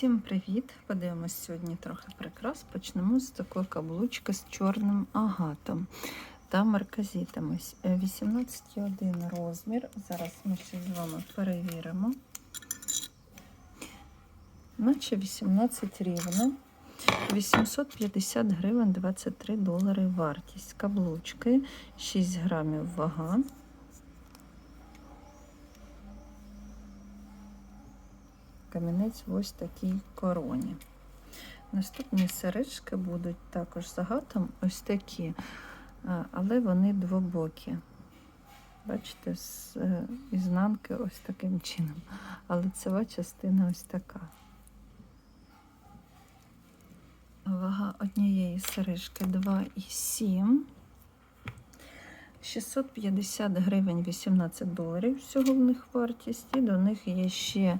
Всім привіт! Подивимось сьогодні трохи прикрас. Почнемо з такої каблучки з чорним агатом та марказитами. Е, 18,1 розмір. Зараз ми ще з вами перевіримо. Наче 18 рівно. 850 гривень 23 долари вартість. Каблучки 6 грамів вага. Камінець в ось такій короні. Наступні сережки будуть також з агатом ось такі, але вони двобокі. Бачите, з е, ізнанки ось таким чином. А лицева частина ось така. Вага однієї сережки 2,7. 650 гривень 18 доларів всього в них вартість. І до них є ще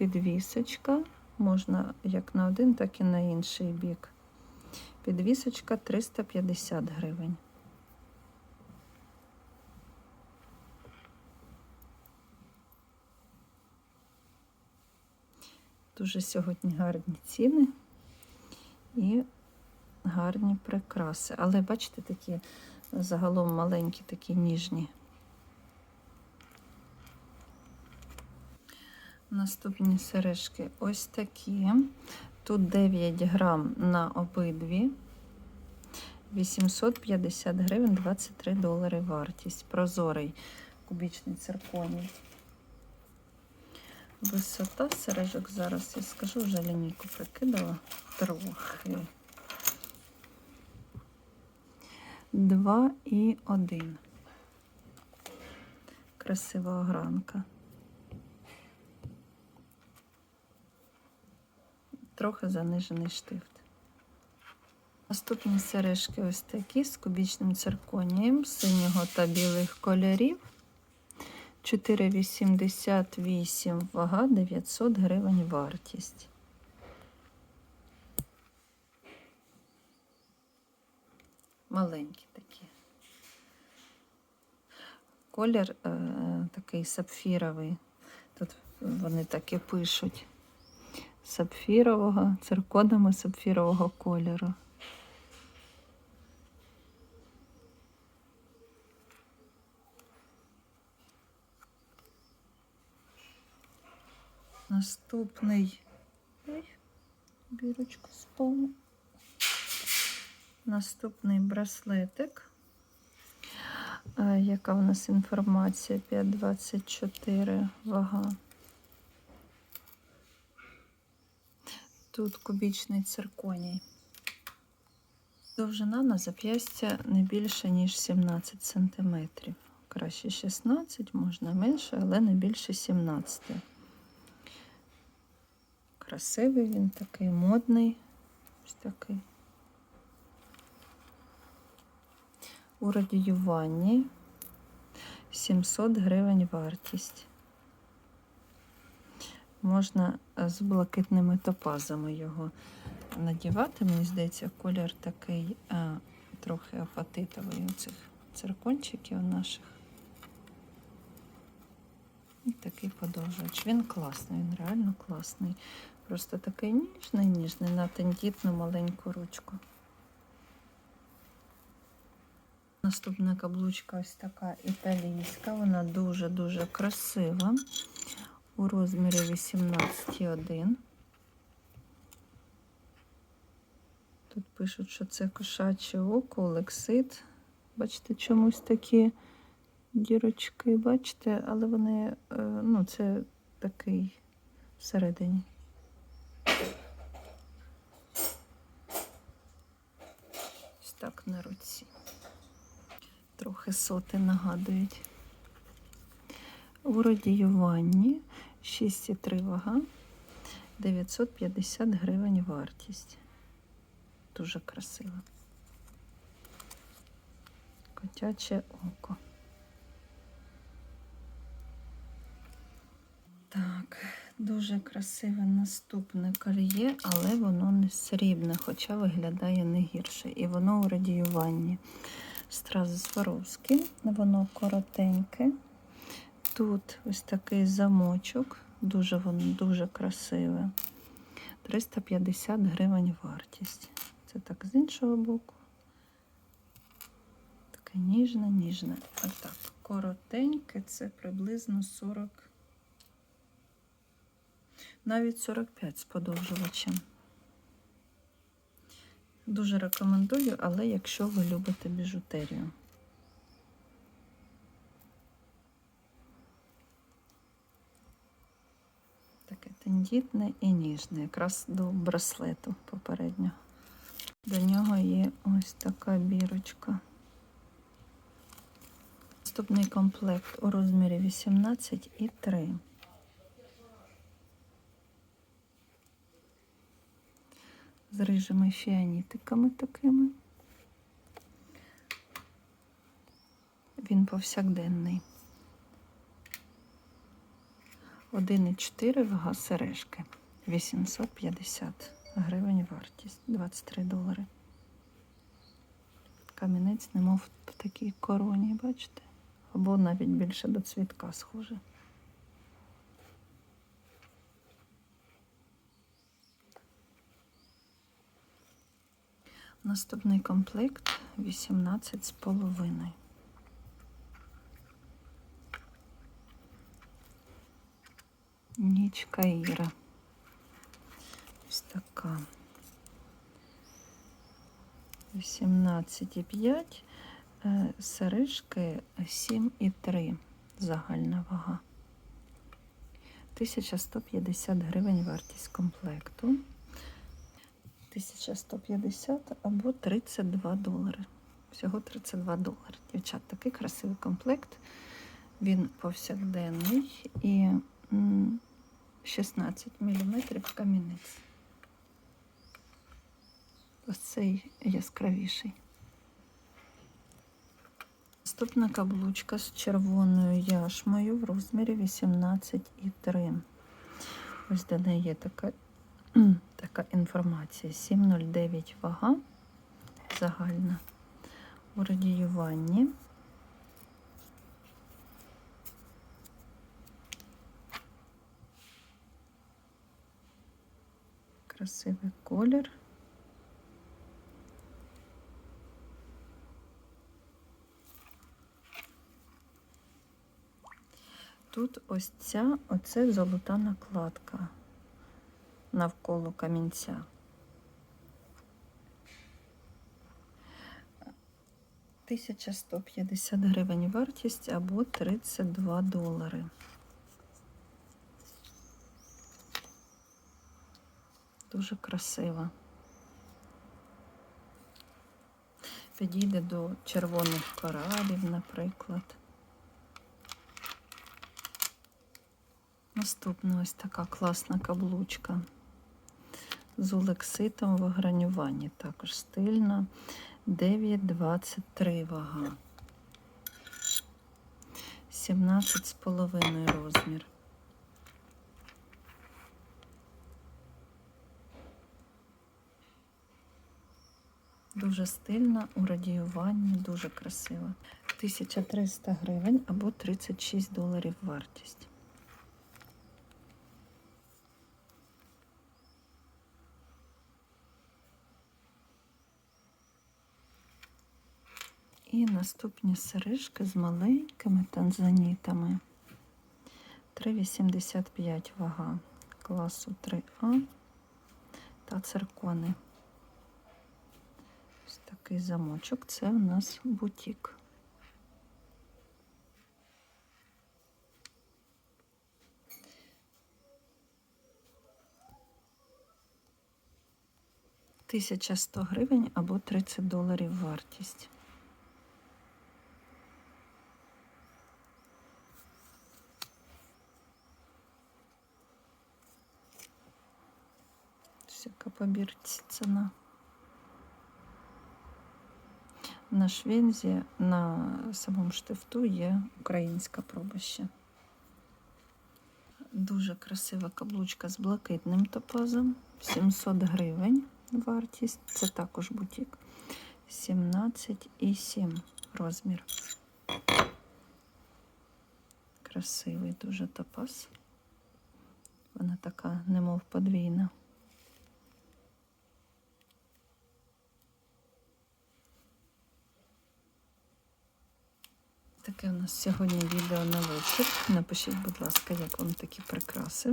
підвісочка. Можна як на один, так і на інший бік. Підвісочка 350 гривень. Дуже сьогодні гарні ціни і гарні прикраси. Але бачите, такі загалом маленькі, такі ніжні. Наступні сережки ось такі. Тут 9 грам на обидві. 850 гривень 23 долари вартість. Прозорий кубічний цирконій. Висота сережок зараз, я скажу, вже лінійку прикидала трохи. 2 і 1. Красива огранка. Трохи занижений штифт. Наступні сережки ось такі з кубічним цирконієм синього та білих кольорів. 4,88 вага, 900 гривень вартість. Маленькі такі. Колір е, такий сапфіровий. Тут вони так і пишуть. Сапфірового, цирконами сапфірового кольору. Наступний Ой, бірочка спала. Наступний браслетик. Яка у нас інформація? 5,24 вага. Тут кубічний цирконій. Довжина на зап'ястя не більше, ніж 17 см. Краще 16, можна менше, але не більше 17. Красивий він такий модний. Ось такий. У радіюванні 700 гривень вартість. Можна з блакитними топазами його надівати. Мені здається, колір такий а, трохи апатитовий у цих циркончиків наших. І такий подовжувач. Він класний, він реально класний. Просто такий ніжний, ніжний, на тендітну маленьку ручку. Наступна каблучка ось така італійська, вона дуже-дуже красива. У розмірі 18,1. Тут пишуть, що це кошаче око, лексит. Бачите, чомусь такі дірочки, бачите, але вони, е, ну, це такий всередині. Ось так на руці. Трохи соти нагадують. У радіюванні 6,3 вага, 950 гривень вартість. Дуже красиво. Котяче око. Так, дуже красиве наступне кольє, але воно не срібне, хоча виглядає не гірше. І воно у радіюванні. Страз Сваровський, воно коротеньке. Тут ось такий замочок, дуже воно дуже красиве. 350 гривень вартість. Це так з іншого боку. Таке ніжне, ніжне. А так, коротеньке це приблизно 40. Навіть 45 з подовжувачем. Дуже рекомендую, але якщо ви любите біжутерію. Таке тендітне і ніжне, якраз до браслету попереднього. До нього є ось така бірочка. Наступний комплект у розмірі 18 і 3. З рижими фіанітиками такими. Він повсякденний. 1,4 вага сережки. 850 гривень вартість. 23 долари. Камінець, немов в такій короні, бачите? Або навіть більше до цвітка схоже. Наступний комплект 18 з половиною. Ніч Каїра. Ось така. 18,5. Е, Сережки 7,3 загальна вага. 1150 гривень вартість комплекту. 1150 або 32 долари. Всього 32 долари. Дівчат, такий красивий комплект. Він повсякденний і 16 мм камінець. Ось цей яскравіший. Наступна каблучка з червоною яшмою в розмірі 18,3. Ось до неї є така, така інформація. 7,09 вага загальна у радіюванні. Красивий колір. Тут ось ця, оце золота накладка навколо камінця. Тисяча сто п'ятдесят гривень вартість або 32 долари. Дуже красива. Підійде до червоних коралів, наприклад. Наступна ось така класна каблучка з олекситом в огранюванні. Також стильна. 9,23 вага. 17,5 розмір. Дуже стильна у радіюванні, дуже красива. 1300 гривень або 36 доларів вартість. І наступні сережки з маленькими танзанітами. 3,85 вага класу 3А та циркони. Такий замочок. Це у нас бутік. Тисяча сто гривень або 30 доларів вартість. Всяка побірці ціна. На швензі на самому штифту є українська проба. Дуже красива каблучка з блакитним топазом. 700 гривень вартість. Це також бутік. 17,7 розмір. Красивий дуже топаз. Вона така, немов подвійна. Таке у нас сьогодні відео на вечір. Напишіть, будь ласка, як вам такі прикраси.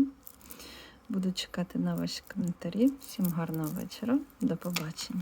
Буду чекати на ваші коментарі. Всім гарного вечора. До побачення.